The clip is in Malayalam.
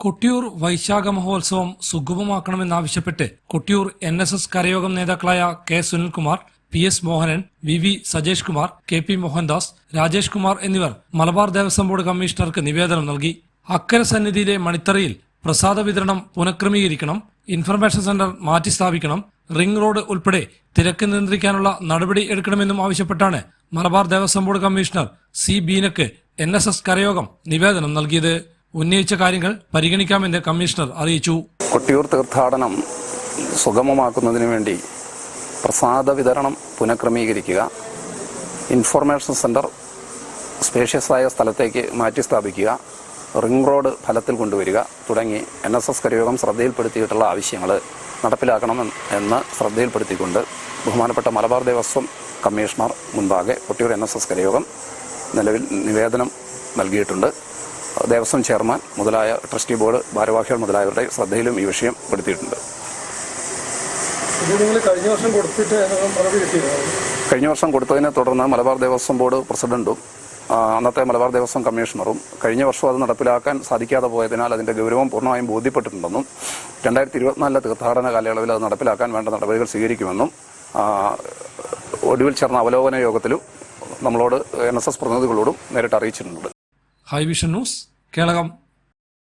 കൊട്ടിയൂർ വൈശാഖ മഹോത്സവം സുഗമമാക്കണമെന്നാവശ്യപ്പെട്ട് Kottiyoor N S S Karayogam നേതാക്കളായ K Sunilkumar P S Mohanan V V Sajesh Kumar K P Mohandas Rajesh Kumar എന്നിവർ മലബാർ ദേവസ്വം ബോർഡ് കമ്മീഷണർക്ക് നിവേദനം നൽകി. അക്കര സന്നിധിയിലെ മണിത്തറയിൽ പ്രസാദ വിതരണം പുനഃക്രമീകരിക്കണം ഇൻഫർമേഷൻ സെന്റർ മാറ്റി സ്ഥാപിക്കണം റിംഗ് റോഡ് ഉൾപ്പെടെ തിരക്ക് നിയന്ത്രിക്കാനുള്ള നടപടി എടുക്കണമെന്നും ആവശ്യപ്പെട്ടാണ് Malabar Devaswom board commissioner C ബീനക്ക് N S S കരയോഗം നിവേദനം നൽകിയത്. ഉന്നയിച്ച കാര്യങ്ങൾ പരിഗണിക്കാമെന്ന് കമ്മീഷണർ അറിയിച്ചു. കൊട്ടിയൂർ തീർത്ഥാടനം സുഗമമാക്കുന്നതിന് വേണ്ടി പ്രസാദ വിതരണം പുനഃക്രമീകരിക്കുക. ഇൻഫർമേഷൻ സെന്റർ സ്പേഷ്യസായ സ്ഥലത്തേക്ക് മാറ്റി സ്ഥാപിക്കുക. റിംഗ് റോഡ് ഫലത്തിൽ കൊണ്ടുവരിക തുടങ്ങി എൻ എസ് എസ് കരയോഗം ശ്രദ്ധയിൽപ്പെടുത്തിയിട്ടുള്ള ആവശ്യങ്ങൾ നടപ്പിലാക്കണം എന്ന് ശ്രദ്ധയിൽപ്പെടുത്തിക്കൊണ്ട് ബഹുമാനപ്പെട്ട മലബാർ ദേവസ്വം കമ്മീഷണർ മുൻപാകെ Kottiyoor N S S Karayogam നിലവിൽ നിവേദനം നൽകിയിട്ടുണ്ട്. ദേവസ്വം ചെയർമാൻ മുതലായ ട്രസ്റ്റി ബോർഡ് ഭാരവാഹികൾ മുതലായവരുടെ ശ്രദ്ധയിലും ഈ വിഷയം പെടുത്തിയിട്ടുണ്ട് ഇത് നിങ്ങൾ കഴിഞ്ഞ വർഷം കൊടുത്തിട്ട് കഴിഞ്ഞ വർഷം കൊടുത്തതിനെ തുടർന്ന് മലബാർ ദേവസ്വം ബോർഡ് പ്രസിഡന്റും അന്നത്തെ മലബാർ ദേവസ്വം കമ്മീഷണറും കഴിഞ്ഞ വർഷം അത് നടപ്പിലാക്കാൻ സാധിക്കാതെ പോയതിനാൽ അതിന്റെ ഗൗരവം പൂർണമായും ബോധ്യപ്പെട്ടിട്ടുണ്ടെന്നും രണ്ടായിരത്തി ഇരുപത്തിനാലിലെ തീർത്ഥാടന കാലയളവിൽ അത് നടപ്പിലാക്കാൻ വേണ്ട നടപടികൾ സ്വീകരിക്കുമെന്നും ഒടുവിൽ ചേർന്ന അവലോകന യോഗത്തിലും നമ്മളോട് എൻ എസ് എസ് പ്രതിനിധികളോടും നേരിട്ട് അറിയിച്ചിട്ടുണ്ട്. High vision news Kelakam